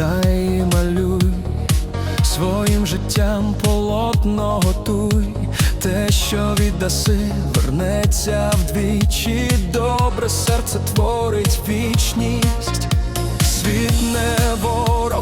Сідай, малюй, своїм життям полотно готуй, те, що віддаси, вернеться вдвічі, добре серце творить вічність, світ не ворог.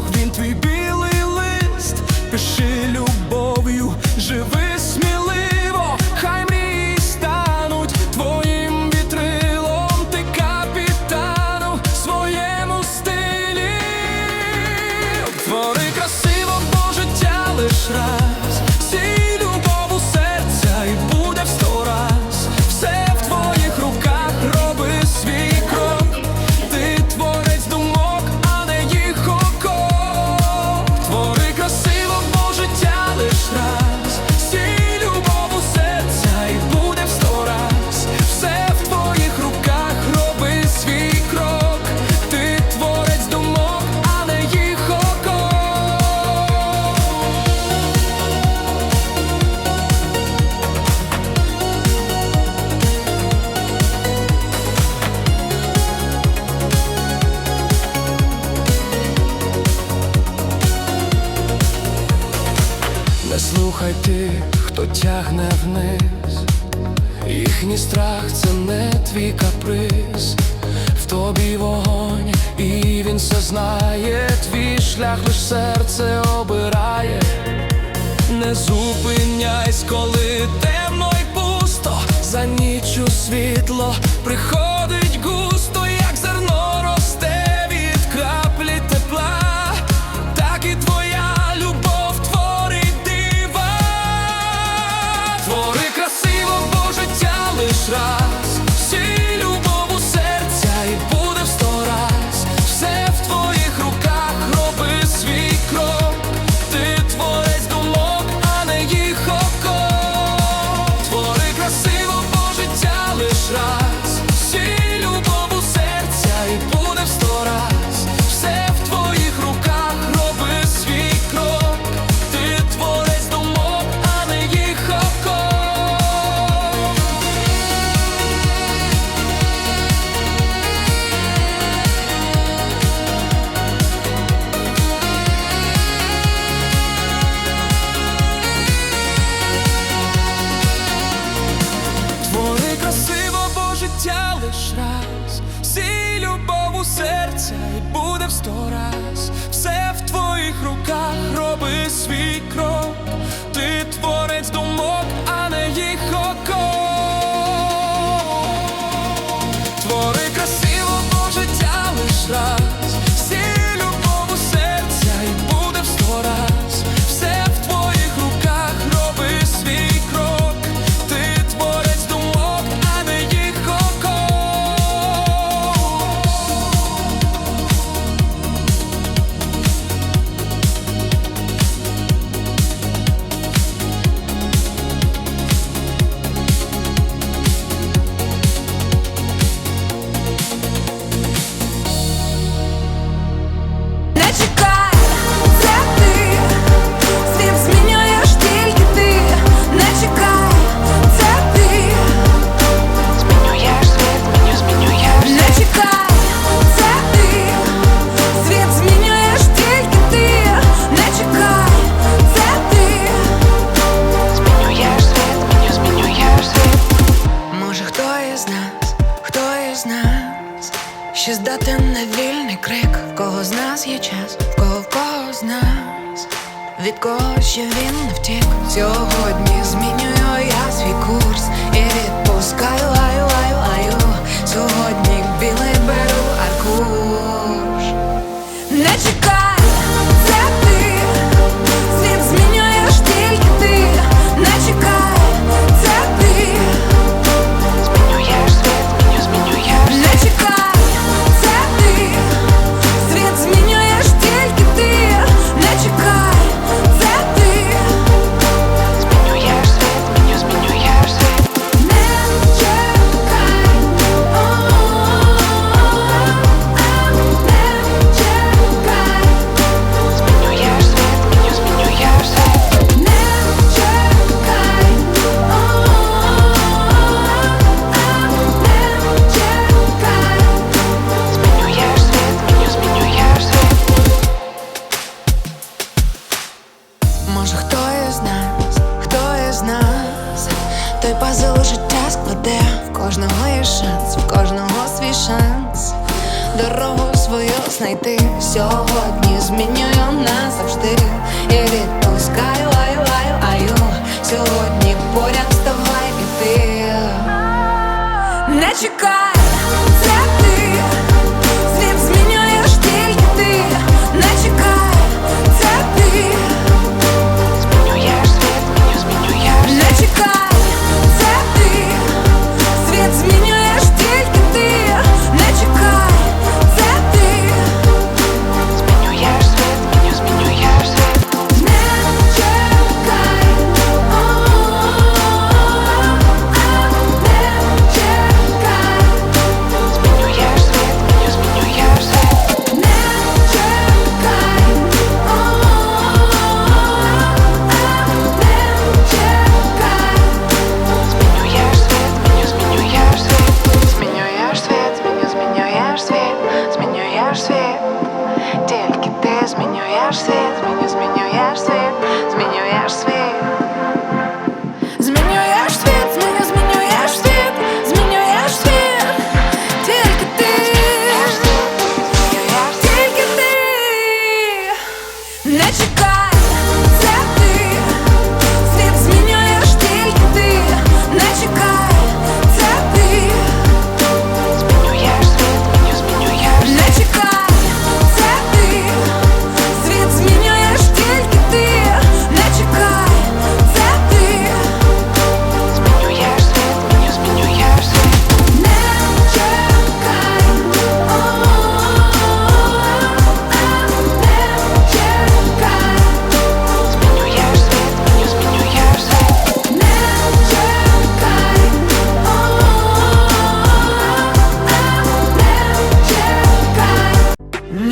тих, хто тягне вниз, їхній страх це не твій каприз, в тобі вогонь, і він все знає, твій шлях лиш серце обирає, не зупиняйсь, коли темно й пусто, за ніч у світло приходить. думав сто раз, все в твоїх руках роби свій крок, ти творець думок, а не їх. від кого ще він не втік. Сьогодні змінюю я свій курс і від знайти. Сьогодні змінюю назавжди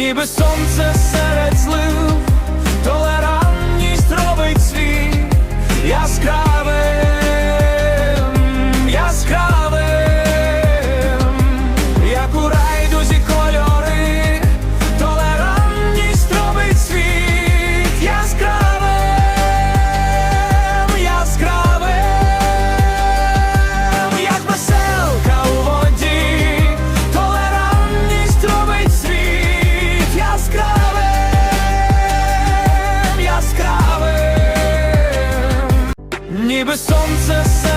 ніби сонце серед злив. Niby sące serce